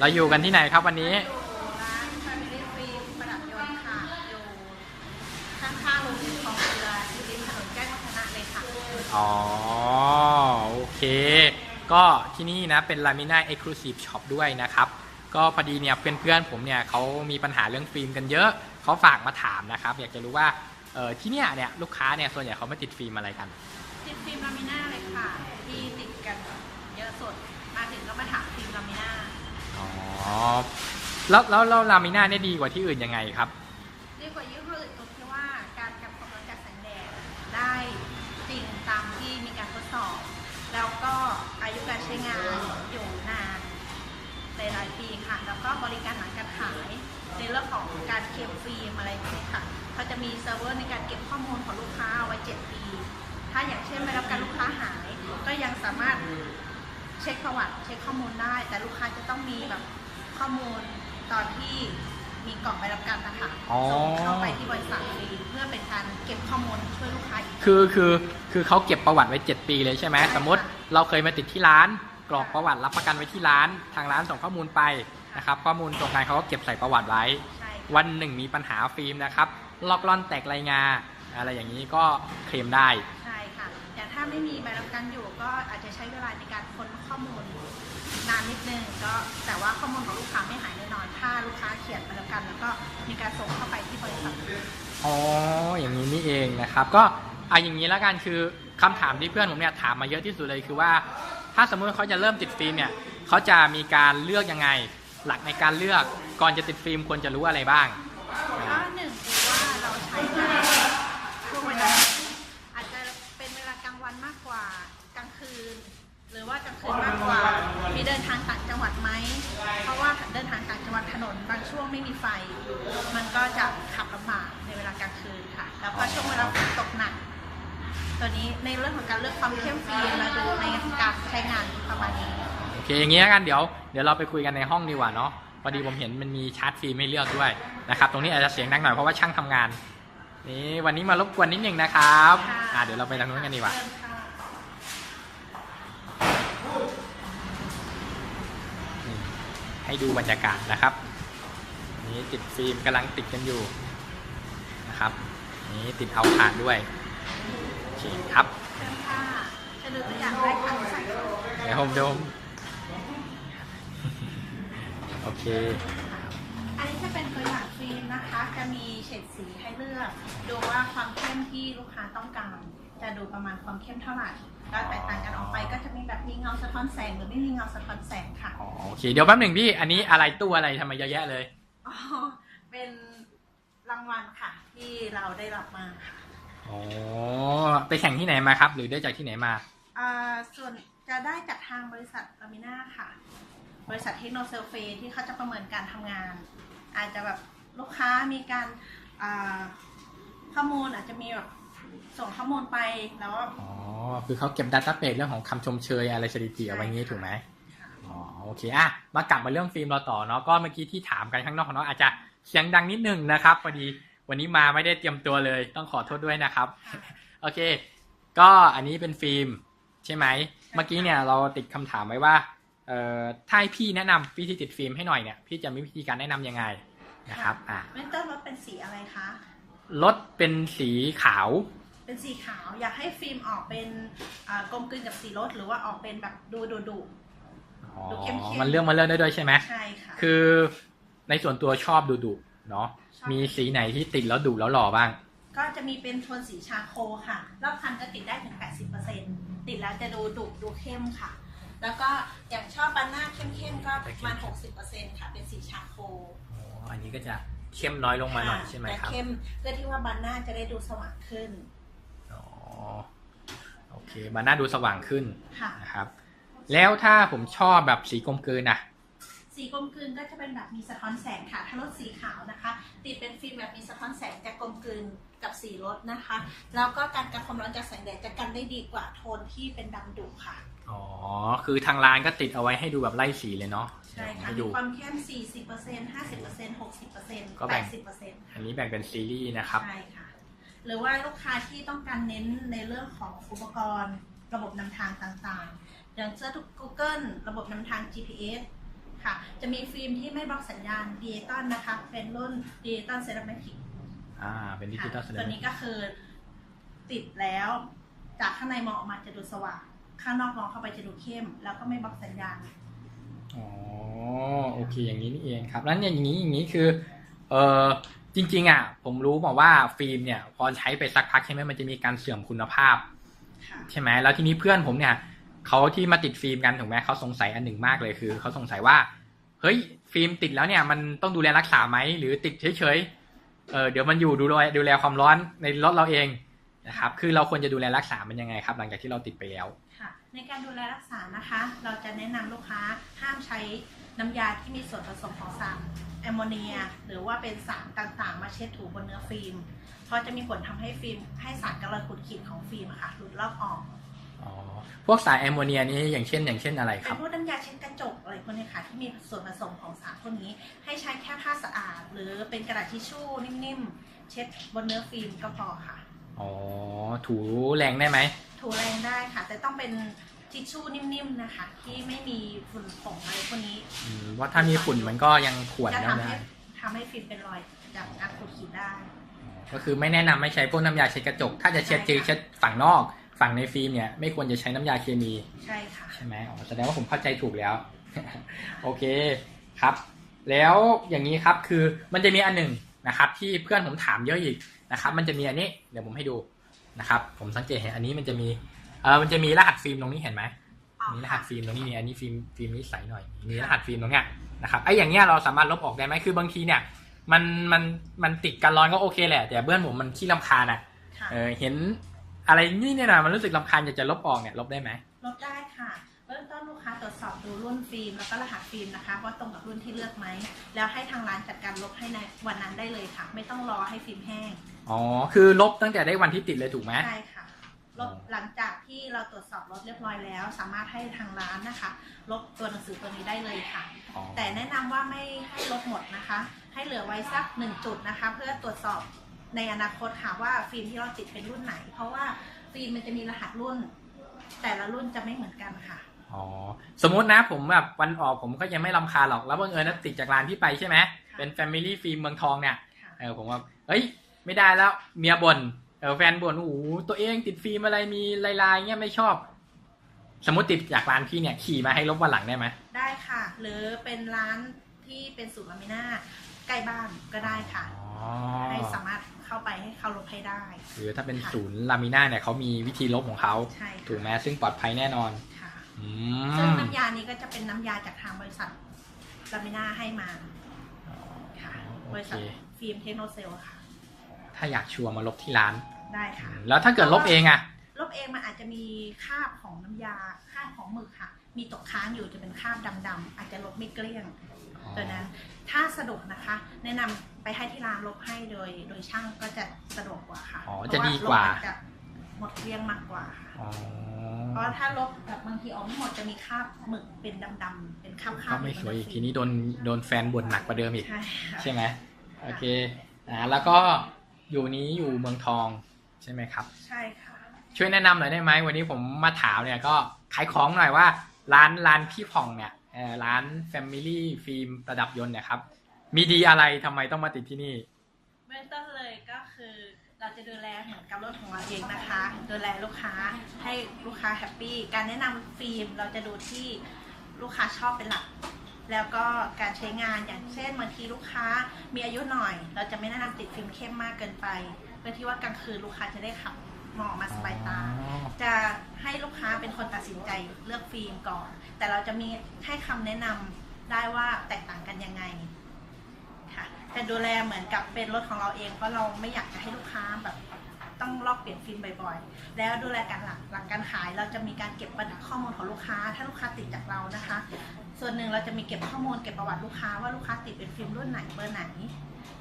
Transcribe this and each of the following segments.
เราอยู่กันที่ไหนครับวันนี้อยู่ร้านฟามิลี่ฟิล์มประดับยนต์ค่ะ อยู่ข้างๆโรงเรียนคลองเรืออยู่ริมถนนแจ้งวัฒนะเลยค่ะ อ๋อโอเค ก็ที่นี่นะเป็น Lamina Exclusive Shop ด้วยนะครับ ก็พอดีเนี่ยเพื่อนๆผมเนี่ยเขามีปัญหาเรื่องฟิล์มกันเยอะเขาฝากมาถามนะครับ อยากจะรู้ว่าเออที่เนี่ยเนี่ยลูกค้าเนี่ยส่วนใหญ่เขาไม่ติดฟิล์มอะไรกัน ติดฟิล์มลามิน่าเลยค่ะ ที่ติดกันเยอะสุด มาถึงก็มาถามฟิล์มลามิน่า อ๋อแล้วแล้วแล้วลามิน่าเนี่ยดีกว่าที่อื่นยังไงครับ ดีกว่ายี่ห้ออื่นตรงที่ว่าการกับความร้อนจากแสงแดดได้จริงตามที่มีการทดสอบ แล้วก็อายุการใช้งานอยู่นานหลายปีค่ะ แล้วก็บริการหลังการขายในเรื่องของการเคลมฟิล์มอะไรอย่างนี้ค่ะเขาจะมีเซิร์ฟเวอร์ในการเก็บข้อมูลของลูกค้าเอาไว้ 7 ปี ถ้าอย่างเช่นไปรับการลูกค้าหาย ก็ยังสามารถ เช็คประวัติเช็คข้อมูลได้ แต่ลูกค้าจะต้องมีแบบข้อมูลตอนที่มีกล่องไปรับการนะคะอ๋อ ส่งเข้าไปที่บริษัทฟิล์มเพื่อเป็นการเก็บข้อมูลช่วยลูกค้าอีก คือคือคือเขาเก็บประวัติไว้ 7 ปีเลยใช่ไหมสมมติเราเคยมาติดที่ร้าน กรอกประวัติรับประกันไว้ที่ร้าน ทางร้านส่งข้อมูลไปนะครับข้อมูลตรงกันเขาก็เก็บใส่ประวัติไว้ ใช่ค่ะวันหนึ่งมีปัญหาฟิล์มนะครับลอกล่อนแตกรายงาอะไรอย่างนี้ก็เคลมได้ ใช่ค่ะแต่ถ้าไม่มีใบรับ ประกันอยู่ก็อาจจะใช้เวลาในการค้นข้อมูลนานนิดนึงก็แต่ว่าข้อมูลของลูกค้าไม่หายแน่นอน ถ้าลูกค้าเขียนใบรับประกัน แล้วก็มีการส่งเข้าไปที่บริษัทอ๋ออย่างนี้นี่เองนะครับ ก็เอาอย่างนี้แล้วกันคือคำถามที่เพื่อนผมเนี่ยถามมาเยอะที่สุดเลยคือว่า ถ้าสมมติเขาจะเริ่มติดฟิล์มเนี่ยเขาจะมีการเลือกยังไง หลักในการเลือกก่อนจะติดฟิล์มควรจะรู้อะไรบ้าง คืนมากกว่า มีเดินทางต่างจังหวัดไหม เพราะว่าเดินทางต่างจังหวัดถนนบางช่วงไม่มีไฟ มันก็จะขับลำบากในเวลากลางคืนค่ะ แล้วก็ช่วงเวลาฝนตกหนัก ตัวนี้ในเรื่องของการเลือกความเข้มฟิล์มมาดูในการใช้งานประมาณนี้ โอเคอย่างนี้แล้วกันเดี๋ยวเดี๋ยวเราไปคุยกันในห้องดีกว่าเนาะพอดีผมเห็นมันมีชาร์จฟิล์มให้เลือกด้วยนะครับ ตรงนี้อาจจะเสียงดังหน่อยเพราะว่าช่างทำงาน นี่วันนี้มารบกวนนิดนึงนะครับค่ะอ่าเดี๋ยวเราไปทางนู้นกันดีกว่าเริ่มค่ะ ให้ดูบรรยากาศนะครับ นี่ติดฟิล์มกำลังติดกันอยู่นะครับ นี่ติดเอาผ่านด้วยโอเคครับเริ่มค่ะจะดูตัวอย่างได้ค่ะใส่เดี๋ยวผมดูโอเค อันนี้จะเป็นตัวอย่างฟิล์มนะคะ จะมีเฉดสีให้เลือก ดูว่าความเข้มที่ลูกค้าต้องการ จะดูประมาณความเข้มเท่าไหร่ก็แตกต่างกันออกไปก็จะมีแบบมีเงาสะท้อนแสงหรือไม่มีเงาสะท้อนแสงค่ะอ๋อโอเคเดี๋ยวแป๊บหนึ่งพี่อันนี้อะไรตู้อะไรทำไมเยอะแยะเลยอ๋อเป็นรางวัลค่ะ ที่เราได้รับมาค่ะอ๋อไปแข่งที่ไหนมาครับ หรือได้จากที่ไหนมาอ่าส่วนจะได้จากทางบริษัทลามิน่าค่ะ บริษัทเทคโนเซลเฟที่เขาจะประเมินการทำงาน อาจจะแบบลูกค้ามีการอ่าข้อมูลอาจจะมีแบบ ส่งข้อมูลไปแล้วอ๋อคือเขาเก็บดัตต้าเบสเรื่องของคำชมเชยอะไรสถิติเอาไว้งี้ถูกไหมอ๋อโอเคอะมากลับมาเรื่องฟิล์มเราต่อเนาะก็เมื่อกี้ที่ถามกันข้างนอกของน้องอาจจะเสียงดังนิดนึงนะครับพอดีวันนี้มาไม่ได้เตรียมตัวเลย ต้องขอโทษด้วยนะครับโอเค ก็อันนี้เป็นฟิล์มใช่ไหมเมื่อกี้เนี่ยเราติดคำถามไว้ว่าเอ่อถ้าให้พี่แนะนำวิธีติดฟิล์มให้หน่อยเนี่ยพี่จะมีวิธีการแนะนำยังไงนะครับอะเวนเตอร์รถเป็นสีอะไรคะรถเป็นสีขาว เป็นสีขาว อยากให้ฟิล์มออกเป็นอ่ากลมกลืนกับสีรถ หรือว่าออกเป็นแบบดูดุดุอ๋อ ดูเข้มๆ มันเรื่องมาเรื่องได้ด้วยใช่ไหมใช่ค่ะ คือในส่วนตัวชอบดูดุเนาะ ชอบ มีสีไหนที่ติดแล้วดุแล้วหล่อบ้าง ก็จะมีเป็นโทนสีชาโคค่ะ รอบคันก็ติดได้ถึง 80%ติดแล้วจะดูดุดูเข้มค่ะ แล้วก็อย่างชอบบันหน้าเข้มๆก็ประมาณ 60%ค่ะ เป็นสีชาโคอ๋อ อันนี้ก็จะเข้มน้อยลงมาหน่อยใช่ไหมครับ แต่เข้มเพื่อที่ว่าบันหน้าจะได้ดูสว่างขึ้นอ๋อ โอเคมันน่าดูสว่างขึ้นค่ะนะครับ แล้วถ้าผมชอบแบบสีกลมกลืนนะสีกลมกลืนก็จะเป็นแบบมีสะท้อนแสงค่ะ ถ้ารถสีขาวนะคะ ติดเป็นฟิล์มแบบมีสะท้อนแสงจะกลมกลืนกับสีรถนะคะ แล้วก็การกันความร้อนจากแสงแดดจะกันได้ดีกว่าโทนที่เป็นดำดุค่ะ อ๋อ คือทางร้านก็ติดเอาไว้ให้ดูแบบไล่สีเลยเนาะ ใช่ค่ะให้มีดูความเข้ม 40% 50% 60%ก็แบ่ง80%อันนี้แบ่งเป็นซีรีส์นะครับ ใช่ค่ะ หรือว่าลูกค้าที่ต้องการเน้นในเรื่องของอุปกรณ์ ระบบนำทางต่างๆ อย่างเสื้อทุก Google ระบบนำทาง GPS ค่ะ จะมีฟิล์มที่ไม่บล็อกสัญญาณดิจิตอลนะคะ เป็นรุ่นดิจิตอลเซรามิกอ่า เป็นดิจิตอลแสดตัวนี้ก็คือติดแล้ว จากข้างในมองออกมาจะดูสว่าง ข้างนอกมองเข้าไปจะดูเข้ม แล้วก็ไม่บล็อกสัญญาณ อ๋อ โอเค อย่างนี้นี่เองครับ แล้วเนี่ยอย่างนี้อย่างนี้คือ เออ จริงๆอะผมรู้มาว่าฟิล์มเนี่ย พอใช้ไปสักพักใช่ไหมมันจะมีการเสื่อมคุณภาพค่ะใช่ไหมแล้วทีนี้เพื่อนผมเนี่ยเขาที่มาติดฟิล์มกันถูกไหมเขาสงสัยอันหนึ่งมากเลยคือเขาสงสัยว่า เฮ้ย ฟิล์มติดแล้วเนี่ย มันต้องดูแลรักษาไหมหรือติดเฉยๆเออเดี๋ยวมันอยู่ดูแลดูแลความร้อนในรถเราเองนะครับ คือเราควรจะดูแลรักษามันยังไงครับ หลังจากที่เราติดไปแล้วค่ะในการดูแลรักษานะคะ เราจะแนะนำลูกค้าห้ามใช้น้ำยาที่มีส่วนผสมของสาร แอมโมเนีย หรือว่าเป็นสารต่างๆ มาเช็ดถูบนเนื้อฟิล์มเพราะจะมีผลทำให้ฟิล์มให้สารกระขุดขีดของฟิล์มอะค่ะหลุดลอกออกอ๋อพวกสารแอมโมเนียนี่อย่างเช่น อย่างเช่นอะไรคเป็รันบพวกน้ำยาเช็ดกระจกอะไรพวกนี้ค่ะที่มีส่วนผสมของสารพวกนี้ ให้ใช้แค่ผ้าสะอาด หรือเป็นกระดาษทิชชู่นิ่มๆ เช็ดบนเนื้อฟิล์มก็พอค่ะอ๋อถูแรงได้ไหมถูแรงได้ค่ะ แต่ต้องเป็น ทิชชู่นิ่มๆนะคะ ที่ไม่มีฝุ่นผงอะไรพวกนี้อืมว่าถ้ามีฝุ่นมันก็ยังขวนจะได้ทำได้ให้ทำให้ฟิล์มเป็นรอยจากการขูดขีดได้ ก็คือไม่แนะนำให้ใช้พวกน้ำยาเช็ดกระจก ถ้าจะเช็ดใช่คือค่ะ เช็ดฝั่งนอก ฝั่งในฟิล์มเนี่ยไม่ควรจะใช้น้ำยาเคมีใช่ค่ะ ใช่ไหมอ๋อแสดงว่าผมเข้าใจถูกแล้ว โอเคครับ แล้วอย่างนี้ครับคือมันจะมีอันหนึ่งนะครับ ที่เพื่อนผมถามเยอะอีกนะครับ มันจะมีอันนี้เดี๋ยวผมให้ดูนะครับ ผมสังเกตเห็นอันนี้มันจะมี เออมันจะมีรหัสฟิล์มตรงนี้เห็นไหมมีรหัสฟิล์มตรงนี้นี่อันนี้ฟิล์มฟิล์มนี้ใสหน่อย มีรหัสฟิล์มตรงเนี้ยนะครับไอ้อย่างเงี้ยเราสามารถลบออกได้ไหมคือบางทีเนี่ย มันมันมันติดกันร้อนก็โอเคแหละ แต่เพื่อนผมมันขี้รำคาญอะค่ะเออเห็นอะไรนี่เนี่ยนะมันรู้สึกรำคาญอยากจะลบออกเนี่ยลบได้ไหมลบได้ค่ะเริ่มต้นลูกค้าตรวจสอบดูรุ่นฟิล์มแล้วก็รหัสฟิล์มนะคะว่าตรงกับรุ่นที่เลือกไหมแล้วให้ทางร้านจัดการลบให้ในวันนั้นได้เลยค่ะ ไม่ต้องรอให้ฟิล์มแห้งอ๋อคือลบตั้งแต่ได้วันที่ติดเลยถูกไหมใช่ค่ะ ลบหลังจากที่เราตรวจสอบรถเรียบร้อยแล้ว สามารถให้ทางร้านนะคะ ลบตัวหนังสือตัวนี้ได้เลยค่ะอ๋อแต่แนะนำว่าไม่ให้ลบหมดนะคะ ให้เหลือไว้สักหนึ่งจุดนะคะ เพื่อตรวจสอบในอนาคตค่ะว่าฟิล์มที่เราติดเป็นรุ่นไหน เพราะว่าฟิล์มมันจะมีรหัสรุ่น แต่ละรุ่นจะไม่เหมือนกันค่ะอ๋อสมมตินะผมแบบวันออกผมก็ยังไม่รำคาญหรอกแล้วบังเอิญนะติดจากร้านที่ไปใช่ไหมค่ะเป็น Family ฟิล์มเมืองทองเนี่ยค่ะเออผมว่าเฮ้ย ไม่ได้แล้วเมียบน่น เออแฟนบ่นโอ้โหตัวเองติดฟิล์มอะไรมีลายๆเงี้ยไม่ชอบ สมมติติดจากร้านพี่เนี่ยขี่มาให้ลบวันหลังได้ไหมได้ค่ะ หรือเป็นร้านที่เป็นสูตรลามิน่าใกล้บ้านก็ได้ค่ะอ๋อให้สามารถเข้าไปให้เขาลบให้ได้หรือถ้าเป็นค่ะศูนย์ลามิน่าเนี่ยเขามีวิธีลบของเขาใช่ถูกไหมซึ่งปลอดภัยแน่นอนค่ะอืซึ่งมน้ำยานี้ก็จะเป็นน้ำยาจากทางบริษัทลามิน่าให้มาค่ะโอบริเคษัทฟิล์มเทคโนเซลค่ะ ถ้าอยากชัวร์มาลบที่ร้าน ได้ค่ะ แล้วถ้าเกิดลบเองอะลบเองมันอาจจะมีคราบของน้ำยาคราบของหมึกค่ะ มีตกค้างอยู่จะเป็นคราบดำๆอาจจะลบไม่เกลี้ยงตัวนั้น ถ้าสะดวกนะคะ แนะนำไปให้ที่ร้านลบให้โดย โดยช่างก็จะสะดวกกว่าค่ะอ๋อเพจะราะดีกว่าลบอจจะหมดเกลี้ยงมากกว่าค่ะอ๋อเพราะถ้าลบแบบบางทีออกไม่หมดจะมีคราบหมึกเป็นดำๆเป็นคราบๆก็ไม่สวยอีกในทีนี้โดนโดนแฟนบ่นหนักกว่าเดิมอีกใช่ค่ะใช่ไหมโอเคอ่าแล้วก็ อยู่นี้อยู่เมืองทองใช่ไหมครับ ใช่ค่ะ ช่วยแนะนำหน่อยได้ไหมวันนี้ผมมาถามเนี่ยก็ขายของหน่อยว่า ร้านร้านพี่ผ่องเนี่ยเอ่อร้าน Family ฟิล์มประดับยนต์เนี่ยครับมีดีอะไรทำไมต้องมาติดที่นี่ เบื้องต้นเลยก็คือเราจะดูแลเหมือนกับรถของเราเองนะคะ ดูแลลูกค้าให้ลูกค้าแฮปปี้ การแนะนำฟิล์มเราจะดูที่ลูกค้าชอบเป็นหลัก แล้วก็การใช้งานอย่างเช่นบางทีลูกค้ามีอายุหน่อย เราจะไม่แนะนำติดฟิล์มเข้มมากเกินไปเพื่อที่ว่ากลางคืนลูกค้าจะได้ขับมองมาสบายตาจะให้ลูกค้าเป็นคนตัดสินใจเลือกฟิล์มก่อน แต่เราจะมีให้คำแนะนำได้ว่าแตกต่างกันยังไงค่ะแต่ดูแลเหมือนกับเป็นรถของเราเองเพราะเราไม่อยากจะให้ลูกค้าแบบ ต้องลอกเปลี่ยนฟิล์มบ่อยๆ แล้วดูแลการหลังหลังการขายเราจะมีการเก็บบันทึกข้อมูลของลูกค้า ถ้าลูกค้าติดจากเรานะคะ ส่วนหนึ่งเราจะมีเก็บข้อมูลเก็บประวัติลูกค้าว่าลูกค้าติดเป็นฟิล์มรุ่นไหนเบอร์ไหน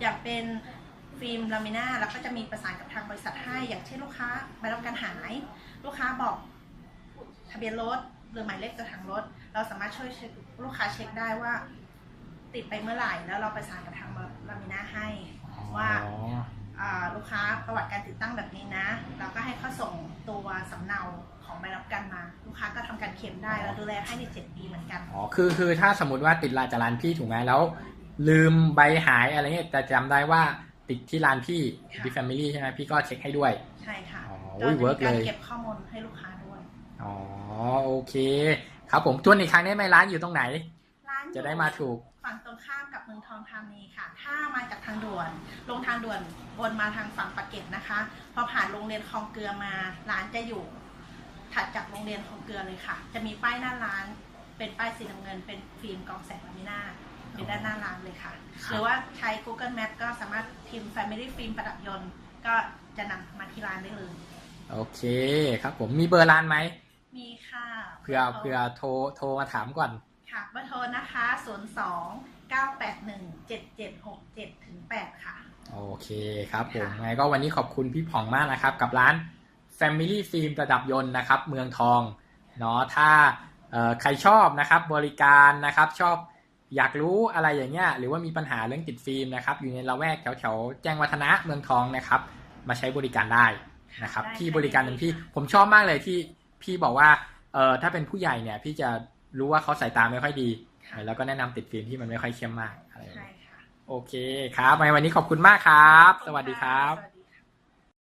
อย่างเป็นฟิล์มลามิน่าเราก็จะมีประสานกับทางบริษัทให้อย่างเช่นลูกค้าใบรับการหาย ลูกค้าบอกทะเบียนรถหรือหมายเลขตัวถังรถ เราสามารถช่วยเช็คลูกค้าเช็คได้ว่า ติดไปเมื่อไหร่ แล้วเราประสานกับทางลามิน่าให้ว่าอ๋ออ่าลูกค้าประวัติการติดตั้งแบบนี้นะ เราก็ให้เขาส่งตัวสำเนา ของใบรับประกันมา ลูกค้าก็ทำการเข็มได้แล้วดูแลให้ในเจ็ดปีเหมือนกัน อ๋อคือคือถ้าสมมติว่าติดลานจากร้านพี่ถูกไหมแล้ว ลืมใบหายอะไรเงี้ยแต่จำได้ว่าติดที่ร้านพี่ค่ะที่แฟมิลี่ใช่ไหมพี่ก็เช็คให้ด้วย ใช่ค่ะอ๋อก็จะเวิร์มีกการเลยเก็บข้อมูลให้ลูกค้าด้วย อ๋อโอเค ครับผมทวนอีกครั้งได้ไหมร้านอยู่ตรงไหน ร้านอยู่จะได้มาถูก ฝั่งตรงข้ามกับเมืองทองธานีค่ะ ถ้ามาจากทางด่วน ลงทางด่วนวนมาทางฝั่งปากเกร็ดนะคะ พอผ่านโรงเรียนคลองเกลือมา ร้านจะอยู่ ถัดจากโรงเรียนคลองเกลือเลยค่ะ จะมีป้ายหน้าร้าน เป็นป้ายสีน้ำเงิน เป็นฟิล์มกรองแสงลามิน่าเป็นด้านหน้าร้านเลยค่ะครับหรือว่าใช้ Google Map ก็สามารถพิมพ์ Family Film ประดับยนต์ ก็จะนำมาที่ร้านได้เลย โอเคครับผมมีเบอร์ร้านไหม มีค่ะเพื่อเพื่อโทรโทรมาถามก่อน ค่ะเบอร์โทรนะคะ 02 981 7767ถึง8ค่ะ โอเคครับผมค่ะไงก็วันนี้ขอบคุณพี่ผ่องมากนะครับกับร้าน Family Film ประดับยนต์นะครับ เมืองทองเนาะถ้าเอ่อใครชอบนะครับ บริการนะครับชอบอยากรู้อะไรอย่างเงี้ยหรือว่ามีปัญหาเรื่องติดฟิล์มนะครับ อยู่ในละแวกแถวแถวๆแจ้งวัฒนะเมืองทองนะครับ มาใช้บริการได้นะครับได้พี่ค่ะบริการหนึ่งพี่ผมชอบมากเลยที่พี่บอกว่าเออถ้าเป็นผู้ใหญ่เนี่ย พี่จะรู้ว่าเขาสายตาไม่ค่อยดีค่ะแล้วก็แนะนำติดฟิล์มที่มันไม่ค่อยเข้มมากอะไรอย่างใช่เงี้ยค่ะโอเคครับในวันนี้ขอบคุณมากครับ สวัสดีครับสวัสดี